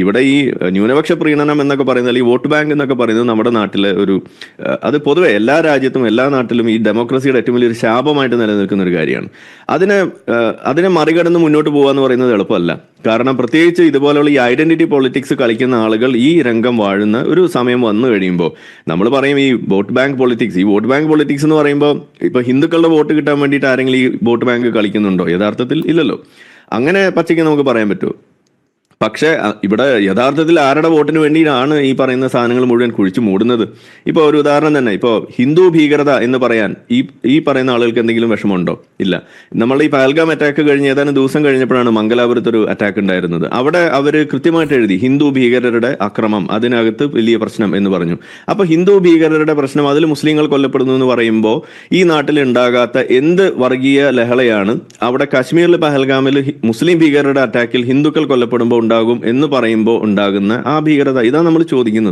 ഇവിടെ ഈ ന്യൂനപക്ഷ പ്രീണനം എന്നൊക്കെ പറയുന്നത് ഈ വോട്ട് ബാങ്ക് എന്നൊക്കെ പറയുന്നത് നമ്മുടെ നാട്ടിലെ ഒരു അത് പൊതുവെ എല്ലാ രാജ്യത്തും എല്ലാ നാട്ടിലും ഈ ഡെമോക്രസിയുടെ ഏറ്റവും വലിയൊരു ശാപമായിട്ട് നിലനിൽക്കുന്ന ഒരു കാര്യമാണ്. അതിനെ അതിനെ മറികടന്ന് മുന്നോട്ട് പോകുക എന്ന് പറയുന്നത് എളുപ്പമല്ല. കാരണം പ്രത്യേകിച്ച് ഇതുപോലെയുള്ള ഈ ഐഡന്റിറ്റി പൊളിറ്റിക്സ് കളിക്കുന്ന ആളുകൾ ഈ രംഗം വാഴുന്ന ഒരു സമയം വന്നു കഴിയുമ്പോൾ നമ്മൾ പറയും ഈ വോട്ട് ബാങ്ക് പൊളിറ്റിക്സ് ഈ വോട്ട് ബാങ്ക് പൊളിറ്റിക്സ് എന്ന് പറയുമ്പോൾ ഇപ്പൊ ഹിന്ദുക്കളുടെ വോട്ട് കിട്ടാൻ വേണ്ടിയിട്ട് ആരെങ്കിലും ഈ വോട്ട് ബാങ്ക് കളിക്കുന്നുണ്ടോ? യഥാർത്ഥത്തിൽ ഇല്ലല്ലോ. അങ്ങനെ പച്ചയ്ക്ക് നമുക്ക് പറയാൻ പറ്റുമോ? പക്ഷേ ഇവിടെ യഥാർത്ഥത്തിൽ ആരുടെ വോട്ടിന് വേണ്ടിയാണ് ഈ പറയുന്ന സാധനങ്ങൾ മുഴുവൻ കുഴിച്ചു മൂടുന്നത്? ഇപ്പോൾ ഒരു ഉദാഹരണം തന്നെ ഇപ്പോൾ ഹിന്ദു ഭീകരത എന്ന് പറയാൻ ഈ ഈ പറയുന്ന ആളുകൾക്ക് എന്തെങ്കിലും വിഷമമുണ്ടോ? ഇല്ല. നമ്മൾ ഈ പഹൽഗാം അറ്റാക്ക് കഴിഞ്ഞ് ഏതാനും ദിവസം കഴിഞ്ഞപ്പോഴാണ് മംഗലാപുരത്ത് ഒരു അറ്റാക്ക് ഉണ്ടായിരുന്നത്. അവിടെ അവർ കൃത്യമായിട്ട് എഴുതി ഹിന്ദു ഭീകരരുടെ അക്രമം അതിനകത്ത് വലിയ പ്രശ്നം എന്ന് പറഞ്ഞു. അപ്പൊ ഹിന്ദു ഭീകരരുടെ പ്രശ്നം അതിൽ മുസ്ലിങ്ങൾ കൊല്ലപ്പെടുന്നു എന്ന് പറയുമ്പോൾ ഈ നാട്ടിൽ ഉണ്ടാകാത്ത എന്ത് വർഗീയ ലഹളയാണ് അവിടെ കാശ്മീരിൽ പഹൽഗാമിൽ മുസ്ലിം ഭീകരരുടെ അറ്റാക്കിൽ ഹിന്ദുക്കൾ കൊല്ലപ്പെടുമ്പോൾ ഉണ്ടാകും എന്ന് പറയുമ്പോൾ ഉണ്ടാകുന്ന ആ ഭീകരത. ഇതാണ് നമ്മൾ ചോദിക്കുന്നത്.